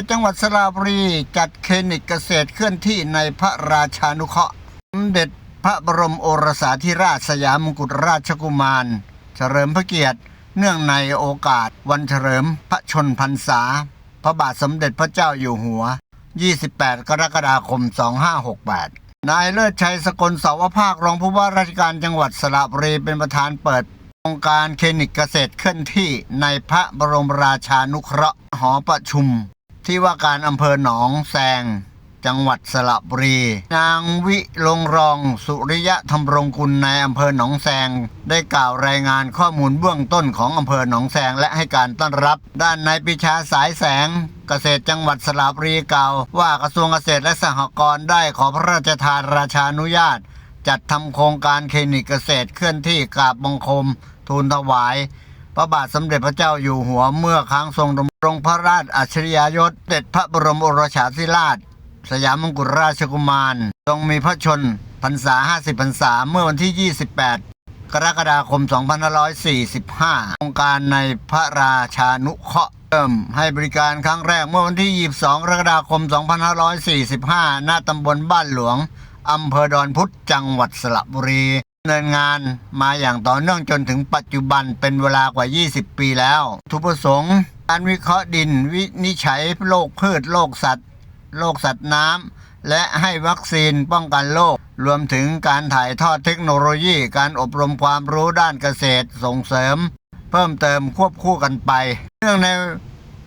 ตรจังหวัดสระบุรี จัดคลินิกเกษตรเคลื่อนที่ในพระราชานุเคราะห์สมเด็จพระบรมโอรสาธิราชสยามมงกุฎราชกุมาร เฉลิมพระเกียรติ เนื่องในโอกาส วันเฉลิมพระชนพรรษา พระบาทสมเด็จพระเจ้าอยู่หัว 28 กรกฎาคม 2568 นายเลิศชัยสกลสาวภาครองผู้ว่าราชการจังหวัดสระบุรีเป็นประธานเปิดโครงการเคลินิกเกษตรเคลื่อนที่ในพระบรมราชานุเคราะห์หอประชุม ที่ว่าการอำเภอหนองแซง จังหวัดสระบุรี นางวิลงรองสุริยะธรรมรงกุลในอำเภอหนองแซง ได้กล่าวรายงานข้อมูลเบื้องต้นของอำเภอหนองแซงและให้การต้อนรับ ด้านนายปิชาสายแสงเกษตรจังหวัดสระบุรีกล่าวว่ากระทรวงเกษตรและสหกรณ์ได้ขอพระราชทานราชานุญาต จัดทำโครงการคลินิกเกษตรเคลื่อนที่กราบบังคม ทูลถวาย พระบาทสมเด็จพระเจ้าอยู่หัวเมื่อครั้งทรงดำรงพระราชอัจฉริยยศเด็จพระบรมโอรสาธิราช สยามมงกุฎราชกุมาร ทรงมีพระชนพรรษา 50 พรรษาเมื่อวันที่ 28 กรกฎาคม 2545โครงการในพระราชานุเคราะห์เริ่มให้บริการครั้งแรกเมื่อวันที่ 22 กรกฎาคม 2545 หน้าตำบลบ้านหลวงอำเภอดอนพุธจังหวัดสระบุรี ดำเนินงานมาอย่างต่อเนื่องจนถึงปัจจุบันเป็นเวลากว่า 20 ปีแล้วทุประสงค์การวิเคราะห์ดินวินิจฉัยโรคพืชโรคสัตว์โรคสัตว์น้ำและให้วัคซีนป้องกันโรครวมถึงการถ่ายทอดเทคโนโลยี การอบรมความรู้ด้านเกษตรส่งเสริม เพิ่มเติมควบคู่กันไปเนื่องใน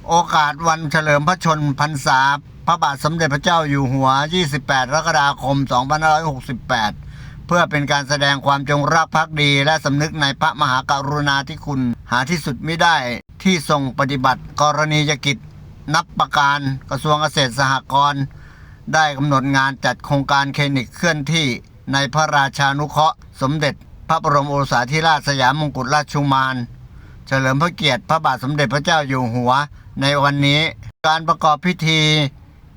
โอกาสวันเฉลิมพระชนพรรษา พระบาทสมเด็จพระเจ้าอยู่หัว 28 กรกฎาคม 2568 เพื่อเป็นการแสดงความจงรักภักดี และสำนึกในพระมหากรุณาธิคุณ หาที่สุดไม่ได้ที่ทรงปฏิบัติกรณียกิจ นับประการกระทรวงเกษตรสหกรณ์ได้กำหนดงานจัดโครงการเคนิกเคลื่อนที่ในพระราชานุเคราะห์ สมเด็จ พระบรมโอรสาธิราชสยามมงกุฎราชกุมารเฉลิมพระเกียรติพระบาทสมเด็จพระเจ้าอยู่หัว ในวันนี้การประกอบพิธี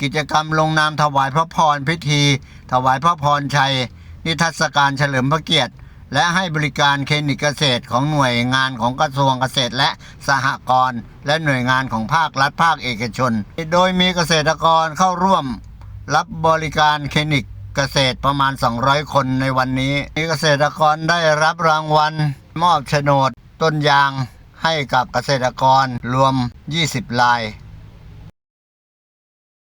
กิจกรรมลงนามถวายพระพรพิธี ถวายพระพรชัย นิทรรศการเฉลิมพระเกียรติ และให้บริการเคลินิกเกษตรของหน่วยงานของกระทรวงเกษตรและสหกรณ์และหน่วยงานของภาครัฐภาคเอกชน โดยมีเกษตรกรเข้าร่วม รับบริการเคลินิกเกษตรประมาณ 200 คนในวันนี้มีเกษตรกรได้รับรางวัล มอบโฉนด ต้นยางให้กับเกษตรกรรวม 20 ราย